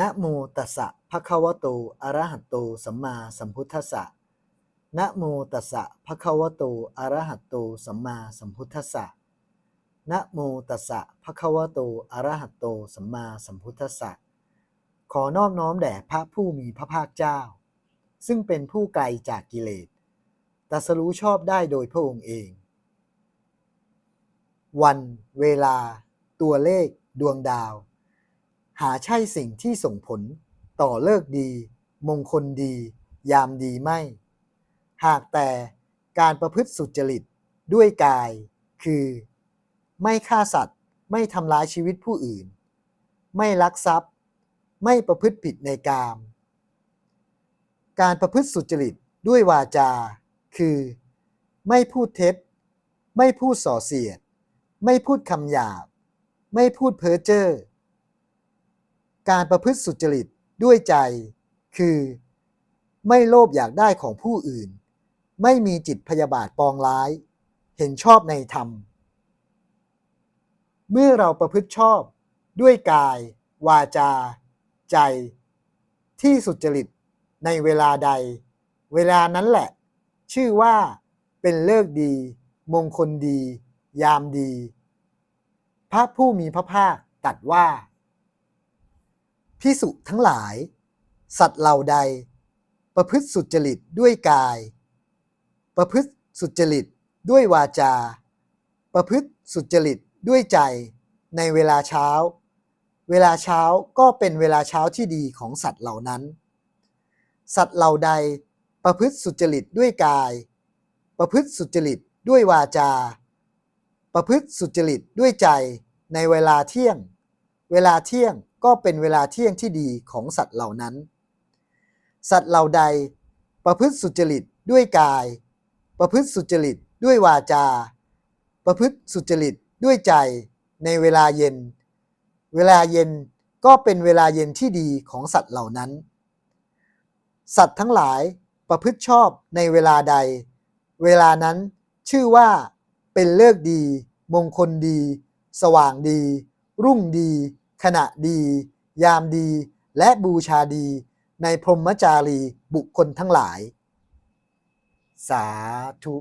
นะโมตัสสะภะคะวะโต อะระหะโต สัมมาสัมพุทธัสสะนะโมตัสสะภะคะวะโต อะระหะโต สัมมาสัมพุทธัสสะนะโมตัสสะภะคะวะโต อะระหะโต สัมมาสัมพุทธัสสะ ขอนอบน้อมแด่พระผู้มีพระภาคเจ้า ซึ่งเป็นผู้ไกลจากกิเลสตัสรู้ชอบได้โดยพระองค์เอง วัน เวลา ตัวเลข ดวงดาว หาใช่สิ่งที่ส่งผลต่อเลิกดี มงคลดี ยามดีไม่ หากแต่การประพฤติสุจริตด้วยกาย คือ ไม่ฆ่าสัตว์ ไม่ทำร้ายชีวิตผู้อื่น ไม่ลักทรัพย์ ไม่ประพฤติผิดในกาม การประพฤติสุจริตด้วยวาจา คือ ไม่พูดเท็จ ไม่พูดส่อเสียด ไม่พูดคำหยาบ ไม่พูดเพ้อเจ้อ การประพฤติสุจริตด้วยใจ คือ ไม่โลภอยากได้ของผู้อื่น ไม่มีจิตพยาบาทปองร้าย เห็นชอบในธรรม เมื่อเราประพฤติชอบด้วยกาย วาจา ใจ ที่สุจริตในเวลาใด เวลานั้นแหละ ชื่อว่าเป็นเลิกดี มงคลดี ยามดี พระผู้มีพระภาคตรัสว่า พิสุทั้งหลาย สัตว์เหล่าใด ประพฤติสุจริตด้วยกาย ประพฤติสุจริตด้วยวาจา ประพฤติสุจริตด้วยใจในเวลาเช้า เวลาเช้าก็เป็นเวลาเช้าที่ดีของสัตว์เหล่านั้น สัตว์เหล่าใดประพฤติสุจริตด้วยกาย ประพฤติสุจริตด้วยวาจา ประพฤติสุจริตด้วยใจในเวลาเที่ยง เวลาเที่ยง ก็เป็นเวลาเที่ยงที่ดีของสัตว์เหล่านั้น สัตว์เหล่าใดประพฤติสุจริตด้วยกาย ประพฤติสุจริตด้วยวาจา ประพฤติสุจริตด้วยใจในเวลาเย็น เวลาเย็นก็เป็นเวลาเย็นที่ดีของสัตว์เหล่านั้น สัตว์ทั้งหลายประพฤติชอบในเวลาใด เวลานั้นชื่อว่าเป็นเลิกดี มงคลดี สว่างดี รุ่งดี ขณะดี ยามดี และบูชาดี ในพรหมจารีบุคคลทั้งหลาย สาธุ